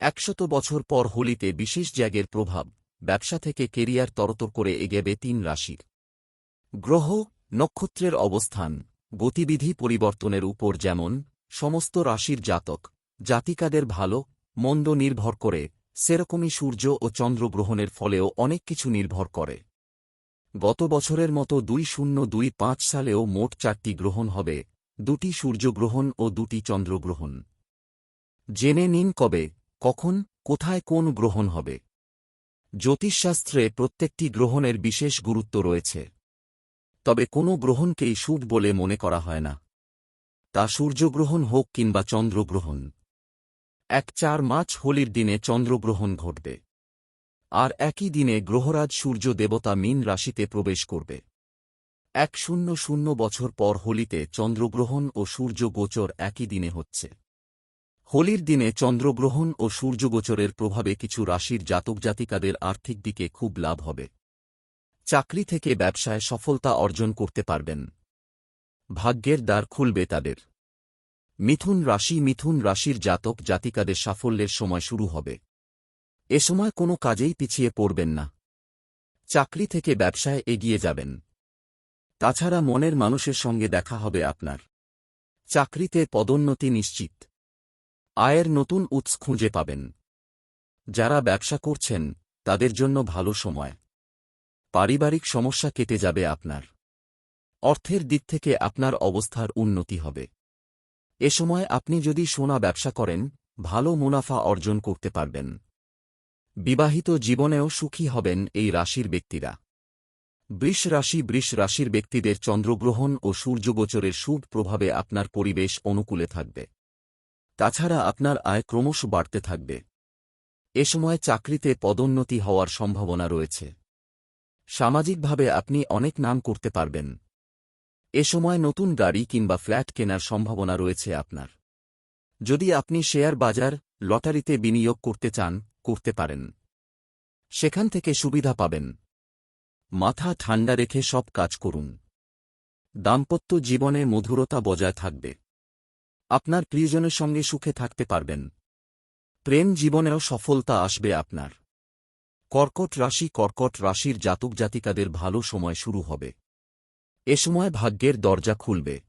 একশত বছর পর হোলিতে বিশেষ জ্যাগের প্রভাব, ব্যবসা থেকে কেরিয়ার তরতর করে এগেবে তিন রাশির। গ্রহ, নক্ষত্রের অবস্থান, গতিবিধি পরিবর্তনের উপর যেমন, সমস্ত রাশির জাতক, জাতিকাদের ভালো, মন্দ নির্ভর করে, সেরকমই সূর্য ও চন্দ্রগ্রহণের ফলেও অনেক কিছু নির্ভর করে। গত বছরের মতো দুই শূন্য দুই পাঁচ সালেও মোট চারটি গ্রহণ হবে, দুটি সূর্যগ্রহণ ও দুটি চন্দ্রগ্রহণ জেনে নিন কবে কখন, কোথায় কোন গ্রহণ হবে। জ্যোতিষশাস্ত্রে প্রত্যেকটি গ্রহণের বিশেষ গুরুত্ব রয়েছে। তবে কোনো গ্রহণকেই শুভ বলে মনে করা হয় না। তা সূর্যগ্রহণ হোক কিংবা চন্দ্রগ্রহণ। এক চার মার্চ হোলির দিনে চন্দ্রগ্রহণ ঘটবে। আর একই দিনে গ্রহরাজ সূর্য দেবতা মীন রাশিতে প্রবেশ করবে। এক শূন্য শূন্য বছর পর হোলিতে চন্দ্রগ্রহণ ও সূর্যগোচর একই দিনে হচ্ছে। হোলির দিনে চন্দ্রগ্রহণ ও সূর্যগোচরের প্রভাবে কিছু রাশির জাতক জাতিকাদের আর্থিক দিকে খুব লাভ হবে। চাকরি থেকে ব্যবসায় সফলতা অর্জন করতে পারবেন। ভাগ্যের দ্বার খুলবে তাদের। মিথুন রাশি মিথুন রাশির জাতক জাতিকাদের সাফল্যের সময় শুরু হবে। এ সময় কোনো কাজেই পিছিয়ে পড়বেন না। চাকরি থেকে ব্যবসায় এগিয়ে যাবেন। তাছাড়া মনের মানুষের সঙ্গে দেখা হবে আপনার। চাকরিতে পদোন্নতি নিশ্চিত। আয়ের নতুন উৎস খুঁজে পাবেন। যারা ব্যবসা করছেন, তাদের জন্য ভালো সময়। পারিবারিক সমস্যা কেটে যাবে আপনার। অর্থের দিক থেকে আপনার অবস্থার উন্নতি হবে। এ সময় আপনি যদি সোনা ব্যবসা করেন, ভালো মুনাফা অর্জন করতে পারবেন। বিবাহিত জীবনেও সুখী হবেন এই রাশির ব্যক্তিরা। বৃষ রাশি বৃষ রাশির ব্যক্তিদের চন্দ্রগ্রহণ ও সূর্যগোচরের শুভ প্রভাবে আপনার পরিবেশ অনুকূলে থাকবে। তাছাড়া আপনার আয় ক্রমশ বাড়তে থাকবে। এ সময় চাকরিতে পদোন্নতি হওয়ার সম্ভাবনা রয়েছে। সামাজিকভাবে আপনি অনেক নাম করতে পারবেন। এ সময় নতুন গাড়ি কিংবা ফ্ল্যাট কেনার সম্ভাবনা রয়েছে আপনার। যদি আপনি শেয়ার বাজার, লটারিতে বিনিয়োগ করতে চান, করতে পারেন। সেখান থেকে সুবিধা পাবেন। মাথা ঠান্ডা রেখে সব কাজ করুন। দাম্পত্য জীবনে মধুরতা বজায় থাকবে। আপনার প্রিয়জনের সঙ্গে সুখে থাকতে পারবেন। প্রেম জীবনেও সফলতা আসবে আপনার। কর্কট রাশি কর্কট রাশির জাতক জাতিকাদের ভালো সময় শুরু হবে। এ সময় ভাগ্যের দরজা খুলবে।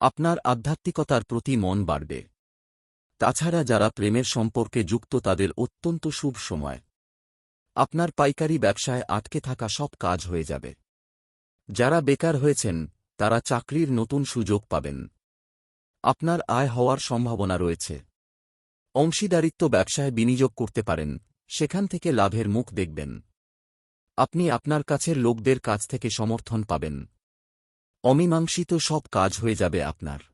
আপনার আধ্যাত্মিকতার প্রতি মন বাড়বে। তাছাড়া যারা প্রেমের সম্পর্কে যুক্ত তাদের অত্যন্ত শুভ সময়। আপনার পাইকারি ব্যবসায় আটকে থাকা সব কাজ হয়ে যাবে। যারা বেকার হয়েছেন, তারা চাকরির নতুন সুযোগ পাবেন। আপনার আয় হওয়ার সম্ভাবনা রয়েছে। অংশীদারিত্ব ব্যবসায় বিনিয়োগ করতে পারেন, সেখান থেকে লাভের মুখ দেখবেন। আপনি আপনার কাছের লোকদের কাছ থেকে সমর্থন পাবেন। অমীমাংসিত সব কাজ হয়ে যাবে আপনার।